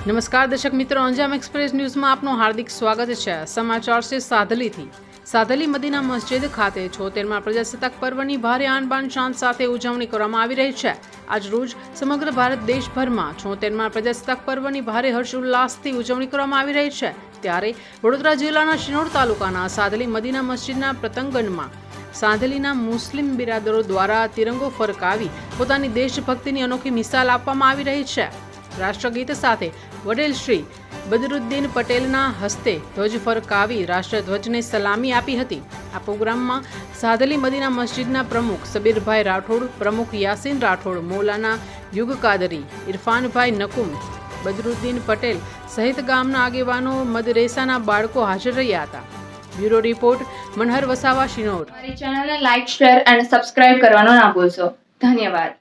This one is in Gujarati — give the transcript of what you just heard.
નમસ્કાર દર્શક મિત્રો, અંજામ એક્સપ્રેસ ન્યૂઝમાં આપનું હાર્દિક સ્વાગત છે. સમાચાર છે સાધલીથી. સાધલી મદીના મસ્જિદ ખાતે છોતેરમાં પ્રજાસત્તાક પર્વની ભારે આનબાન શાન સાથે ઉજવણી કરવામાં આવી રહી છે. આજ રોજ સમગ્ર ભારત દેશભરમાં છોતેરમાં પ્રજાસત્તાક પર્વની ભારે હર્ષ ઉલ્લાસથી ઉજવણી કરવામાં આવી રહી છે. ત્યારે વડોદરા જિલ્લાના શિનોર તાલુકાના સાધલી મદીના મસ્જિદના પ્રતંગણમાં સાંધલીના મુસ્લિમ બિરાદરો દ્વારા તિરંગો ફરકાવી પોતાની દેશભક્તિની અનોખી મિસાલ આપવામાં આવી રહી છે. રાષ્ટ્રગીત સાથે વડીલ શ્રી બદરુદ્દીન પટેલના હસ્તે ધ્વજ ફરકાવી રાષ્ટ્રધ્વજને સલામી આપી હતી. આ પ્રોગ્રામમાં સાદલી મદીના મસ્જિદના પ્રમુખ સબીરભાઈ રાઠોડ, પ્રમુખ યાસીન રાઠોડ, મોલાના યુગ કાદરી ઇરફાનભાઈ નકુમ, બદરુદ્દીન પટેલ સહિત ગામના આગેવાનો મદરેસાના બાળકો હાજર રહ્યા હતા. Bureau report, Manhar Vasava, Sinor. ચેનલને લાઇક શેર અને સબસ્ક્રાઇબ કરવાનો ના ભૂલશો. ધન્યવાદ.